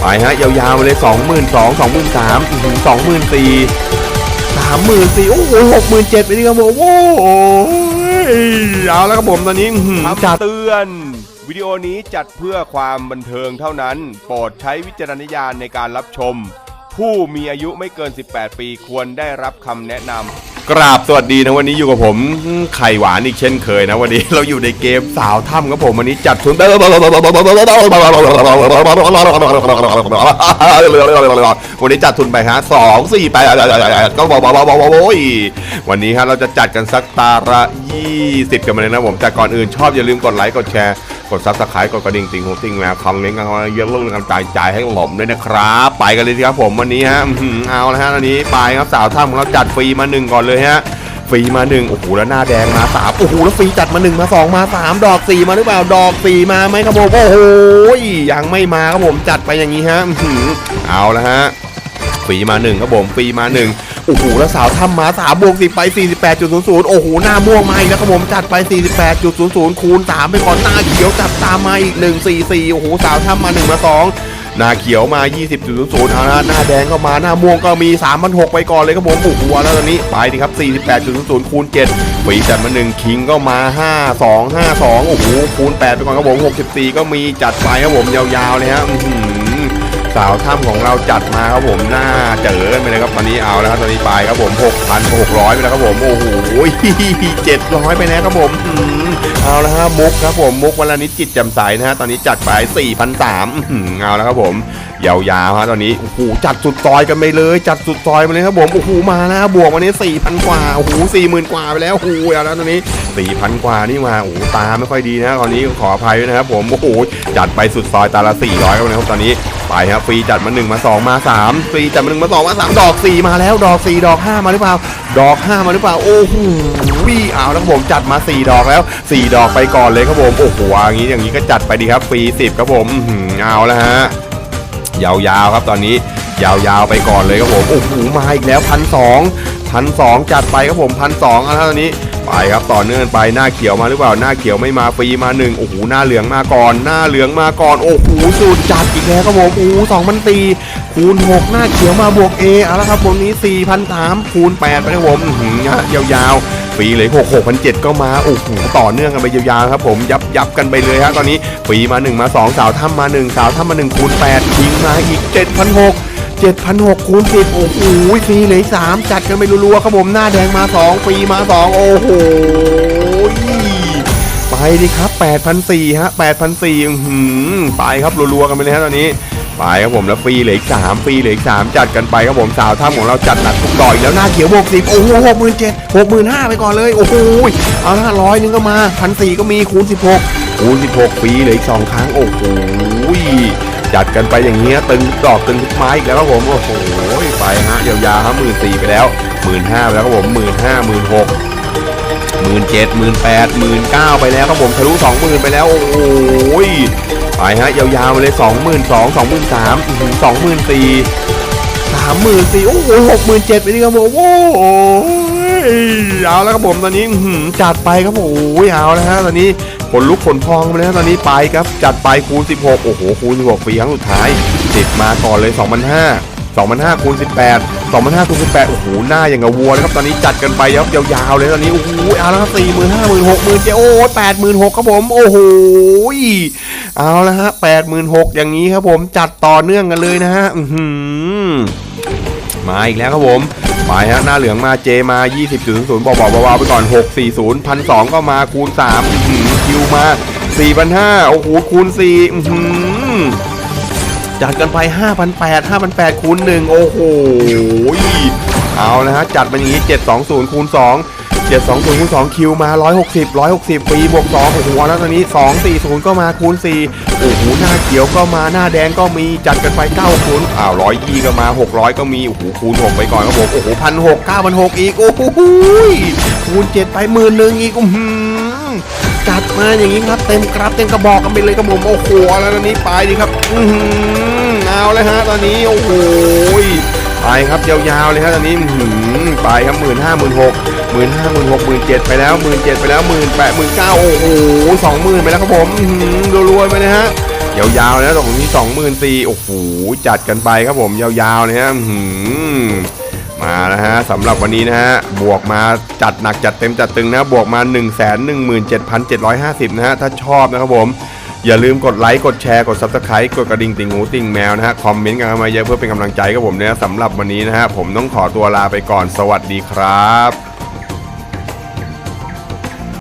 ไปฮะยาวๆมาเลยสองหมื่นสองสองหมื่นสามสองหมื่นสี่สามหมื่นสี่โอ้โหหกหมื่นเจ็ดไปดิครับผมโอ้โหเอาแล้วครับผมตอนนี้อื้อหือจัดคำเตือนวิดีโอนี้จัดเพื่อความบันเทิงเท่านั้น โปรดใช้วิจารณญาณในการรับชม ผู้มีอายุไม่เกิน 18 ปีควรได้รับคำแนะนำ กราบสวัสดีนะวันนี้อยู่กับผมไข่หวานอีกเช่นเคยนะวันนี้เราอยู่ในเกมสาวถ้ำครับผมวันนี้จัดทุนวันนี้จัดทุนไปฮะสองสี่ไปก็บอกบอกบอกโอ้ยวันนี้ฮะเราจะจัดกันสักตาละยี่สิบกันมาเลยนะผมแต่ก่อนอื่นชอบอย่าลืมกดไลค์กดแชร์กดซับสไครต์กดกระดิ่งติ่งหูติ่งแมวคอมเมนต์กันเยอะเรื่องกันจ่ายจ่ายให้หล่มด้วยนะครับ ไปกันเลยครับผมวันนี้ฮะเอาละฮะตอนนี้ไปครับสาวถ้ำของเราจัดฟรีมาหนึ่งก่อนเลยฮะฟรีมาหนึ่งโอ้โหแล้วหน้าแดงมาสามโอ้โหแล้วฟรีจัดมาหนึ่งมาสองมาสามดอกสี่มาหรือเปล่าดอกสี่มาไหมครับผมโอ้โหยังไม่มาครับผมจัดไปอย่างนี้ฮะเอาละฮะฟรีมาหนึ่งครับผมฟรีมาหนึ่ง โอ้โหแล้วสาวทำมาสามบวกสิไปสี่สิบแปดจุดศูนย์ศูนย์โอ้โห หน้าม่วงมาอีกแล้วครับผมจัดไปสี่สิบแปดจุดศูนย์ศูนย์คูณสามไปก่อนหน้าเขียวจัดตามมาอีกหนึ่งสี่สี่โอ้โห สาวทำมาหนึ่งมาสองหน้าเขียวมา 20.00เอาละหน้าแดงก็มา หน้าม่วงก็มี3 6 0 0ไปก่อนเลยครับผมโอ้โหแล้วตอนนี้ ไปดิครับ 48.00 คูณ7ปีจัดมา 1 คิงก็มา 5 2 5 2 โอ้โห คูณ 8 ไปก่อนครับผม 64 ก็มีจัดไปครับผมยาวๆเลยฮะ สาวถ้ำของเราจัดมาครับผมหน้าเจอกันไปเลยครับตอนนี้เอาแล้วครับตอนนี้ไปครับผม6,600ไปแล้วครับผมโอ้โห700ไปแล้วครับผมเอาแล้วฮะมุกครับผมมุกวันละนิดจิตแจ่มใสนะฮะตอนนี้จัดไป4,300อื้อหือเอาแล้วครับผมยาวๆฮะตอนนี้โอ้โหจัดสุดซอยกันไปเลย จัดสุดซอยมาเลยครับผมโอ้โหมาแล้วบวกวันนี้4,000กว่าโอ้โห40,000กว่าไปแล้วโอ้โหเอาแล้วตอนนี้4,000กว่านี่มาโอ้โหตาไม่ค่อยดีนะตอนนี้ขออภัยด้วยนะครับผมโอ้โหจัดไปสุดซอยตาละ400ครับนะครับตอนนี้ ไปครับฟรีจัดมา 1 มา 2 มา3ฟรีจัดมา1มา2มา3ดอก 4 มาแล้วดอก 4 ดอก 5 มาหรือเปล่า ดอก 5 มาหรือเปล่า โอ้โหเอาแล้วครับผมจัดมา 4 ดอกแล้ว 4 ดอกไปก่อนเลยครับผมโอ้โหอย่างนี้อย่างนี้ก็จัดไปดีครับฟรี10ครับผมอื้อหือเอาแล้วฮะยาวๆครับตอนนี้ยาวๆไปก่อนเลยครับผมโอ้โหมาอีกแล้วพันสองพันสองจัดไปครับผมพันสองอะตอนนี้ ไปครับต่อเนื่องไปหน้าเขียวมาหรือเปล่าหน้าเขียวไม่มาฟรีมาหนึ่งโอ้โหหน้าเหลืองมาก่อน หน้าเหลืองมาก่อนโอ้โหสุดจัดอีกแล้วครับผมโอ้โหสองพันตีคูณหกหน้าเขียวมาบวกเอเอาละครับผมนี้สี่พันสามคูณแปดไปครับผมยาวๆฟรีเลย6 6 0 0ก็มาโอ้โหต่อเนื่องกันไปยาวๆครับผมยับยับกันไปเลยฮะตอนนี้ฟรีมา 1 มา 2 สาวถ้ำมา 1 สาวถ้ำมา 1 คูณ8ทิ้งมาอีก 7,600 7,600คูณ10 โอ้โหฟรีเลย3จัดกันไปรัวๆครับผมหน้าแดงมา 2 ฟรีมา 2 โอ้โห ไปดิครับ 8,400ฮะ8,400อื้อหือไปครับรัวๆกันไปเลยฮะตอนนี้ ไปครับผมแล้วฟรีเหลืออีกสามฟรีเหลืออีกสามจัดกันไปครับผมสาวถ้ำของเราจัดหนักทุกต่อยแล้วหน้าเขียวบวกสิบโอ้โหหกหมื่นเจ็ดหกหมื่นห้าไปก่อนเลย โอ้โหเอาละร้อยนึงก็มาพันสี่ก็มีคูณสิบหกคูณสิบหกฟรีเหลืออีกสองครั้งโอ้โห จัดกันไปอย่างเงี้ยตึงทุกดอกตึงทุกไม้อีกแล้วครับผมโอ้โหไปฮะยาวๆฮะหมื่นสี่ไปแล้วหมื่นห้าแล้วครับผมหมื่นห้าหมื่นหกหมื่นเจ็ดหมื่นแปดหมื่นเก้าไปแล้วครับผมทะลุสองหมื่นไปแล้วโอ้โหยไปฮะยาวๆมาเลยสองหมื่นสองสองหมื่นสามสองหมื่นสี่สามหมื่นสี่โอ้โหหกหมื่นเจ็ดไปดิครับผมโอ้โหเอาแล้วครับผมตอนนี้หือจัดไปครับโอ้ยเอาแล้วฮะตอนนี้ ขนลุกขนพองไปเลยฮะตอนนี้ไปครับ จัดไปคูณ 16 โอ้โห คูณ 16ฟรีครั้งสุดท้ายติดมาก่อนเลย 2,500 2,500คูณ18 2,500คูณ18 โอ้โห หน้าอย่างกับวัวนะครับ ตอนนี้จัดกันไปยาวๆเลยตอนนี้ โอ้โหเอาแล้วครับ4 5 0 0 0 6 0 0 0 0โอ้แปดหมื่นหกครับผม โอ้โห เอาแล้วฮะแปดหมื่นหกอย่างนี้ครับผม จัดต่อเนื่องกันเลยนะฮะ อือหือ มาอีกแล้วครับผมไปฮะหน้าเหลืองมาเจมา 20.00บอกบอกเบาๆไปก่อน 640 1,200 ก็มาคูณ3อื้อหือคิวมา 4,500 โอ้โห คูณ4อืจัดกันไป 5,800 5,800คูณ1โอ้โหเอานะฮะ จัดมาอย่างนี้ 720คูณ2 720คูณ2คิวมา160 160ปีบวก2โอ้โหแล้วตอนนี้240ก็มาคูณ4โอ้โหหน้าเขียวก็มาหน้าแดงก็มีจัดกันไป9คูณอ้าว100ยีก็มา600ก็มีโอ้โหคูณ6ไปก่อนครับผมโอ้โหพันหกเก้าพันหกอีกโอ้โหคูณ7ไปหมื่นหนึ่งอีกอื้อหือจัดมาอย่างนี้ครับเต็มกราฟเต็มกระบอกกันไปเลยครับผมโอ้โหแล้วตอนนี้ไปดิครับอื้อหือเอาเลยฮะ ตอนนี้โอ้โหไปครับยาวๆเลยครับตอนนี้หืมไปครับหมื่นห้าหมื่นหก หมื่นห้าหมื่นหกหมื่นเจ็ดไปแล้วหมื่นเจ็ดไปแล้วหมื่นแปดหมื่นเก้าโอ้โหสองหมื่นไปแล้วครับผมหืมรวๆไปเลยฮะยาวๆนะตรงนี้สองหมื่นสี่โอ้โหจัดกันไปครับผมยาวๆนะฮะอื้อหือมานะฮะสำหรับวันนี้นะฮะบวกมาจัดหนักจัดเต็มจัดตึงนะบวกมา 1 1 7 7 5 0 นะฮะถ้าชอบนะครับผมอย่าลืมกดไลค์กดแชร์กด Subscribe กดกระดิ่งติ่งหูติ่งแมวนะฮะคอมเมนต์กันเข้ามาเยอะเพื่อเป็นกำลังใจกับผมนะสำหรับวันนี้นะฮะผมต้องขอตัวลาไปก่อนสวัสดีครับ